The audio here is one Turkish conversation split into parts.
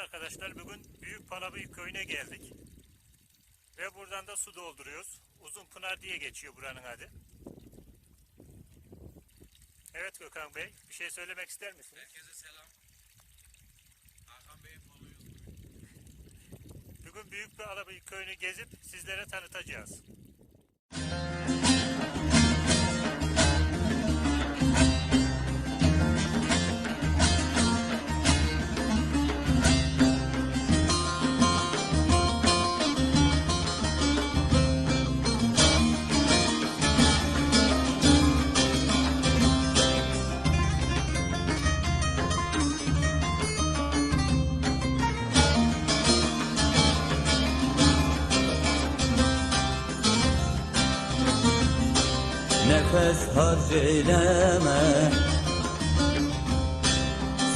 arkadaşlar bugün Büyük Palabıyık köyüne geldik. Ve buradan da su dolduruyoruz. Uzun Pınar diye geçiyor buranın adı. Evet Gökhan Bey, bir şey söylemek ister misiniz? Herkese selam. Hakan Bey'in koluyuz. Bugün Büyük Palabıyık köyünü gezip sizlere tanıtacağız. Nefes harc eyleme.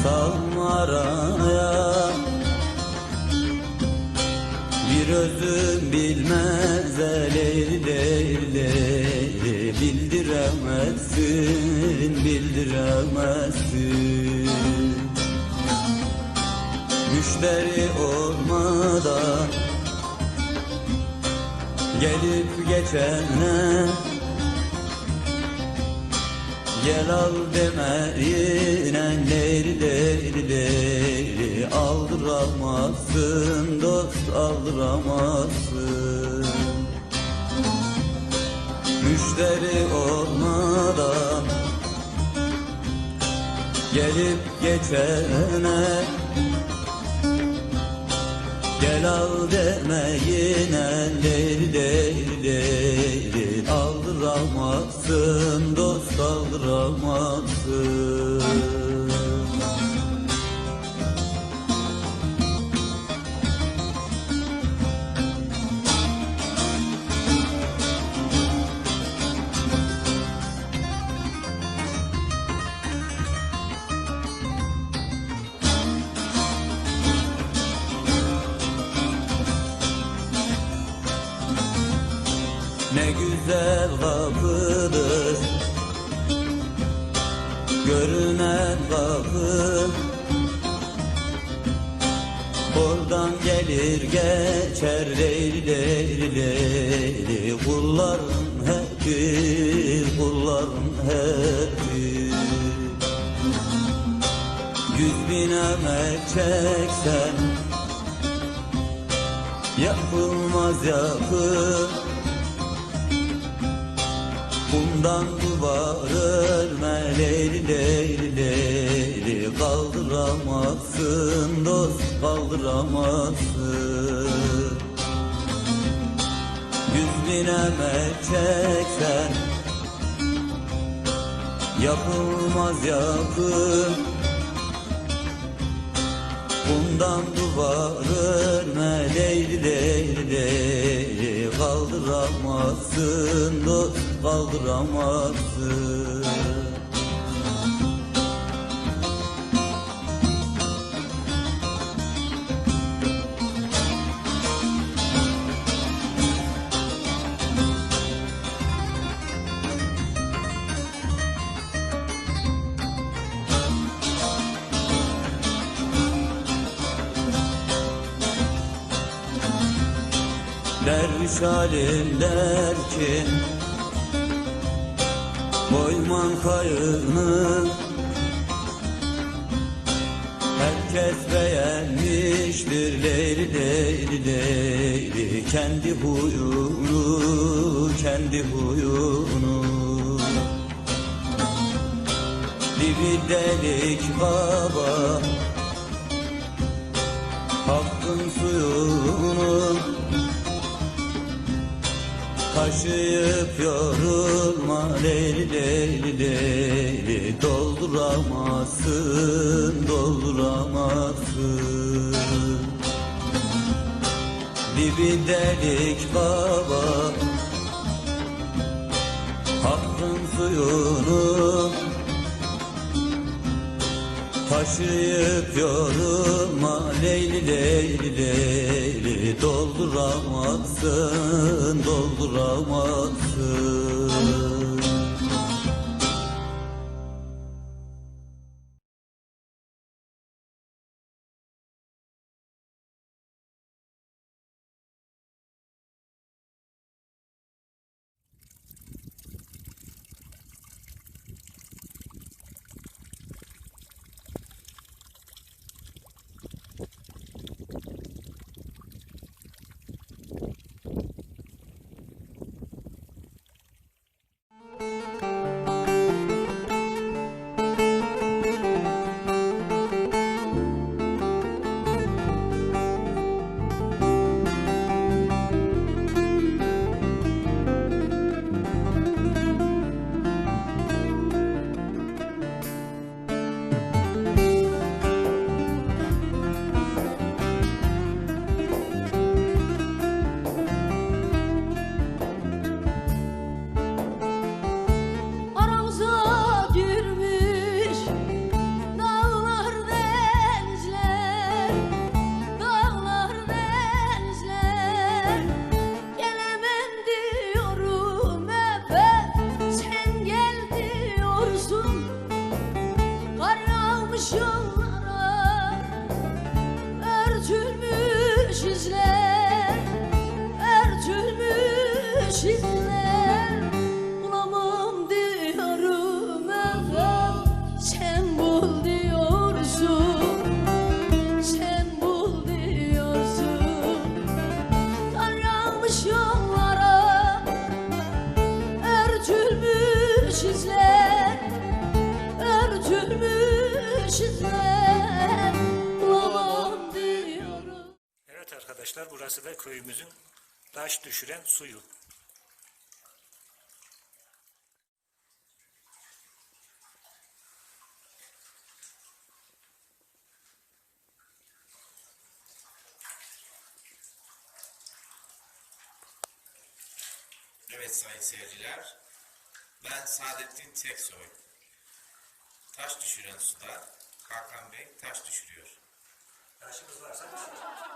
Salma araya. Bir özüm bilmez eleyli leyli. Bildiremezsin, bildiremezsin. Müşteri olmadan Gelip geçene Gel al demeyin elleri leri leri Aldıramazsın dost aldıramazsın Müşteri olmadan Gelip geçene. Gel al demeyin elleri leri leri Aldıramazsın dost aldıramazsın güzel kapıdır. Görünen kapı. Oradan gelir geçer leyli leyli leyli Kulların hepi, kulların hepi Yüz bin emek çeksen Yapılmaz yapı Bundan duvar örme leyli leyli leyli Kaldıramazsın dost kaldıramazsın. Yüz bin emek çeksen Yapılmaz yapı. Bundan duvar leyli leyli leyli Kaldıramazsın dost kaldıramazsın Derviş alimler ki Boyman kayığını Herkes beğenmiştir. Leyli leyli leyli. Kendi huyunu, kendi huyunu. Dibi delik baba Hakkın suyunu Taşıyıp yorulma leyli leyli leyli Dolduramazsın, dolduramazsın. Dibi delik baba Hakkın suyunu Taşıyıp yorulma leyli leyli leyli Dolduramazsın, dolduramazsın çiftler bulamam diyorum efem sen bul diyorsun sen bul diyorsun karanmış yollara örtülmüş izler örtülmüş izler bulamam diyorum Evet arkadaşlar burası da köyümüzün taş düşüren suyu. Evet sayın seyirciler, ben Saadettin Teksoy. Taş düşüren suda, Hakan Bey taş düşürüyor. Taşımız varsa düşürüyor.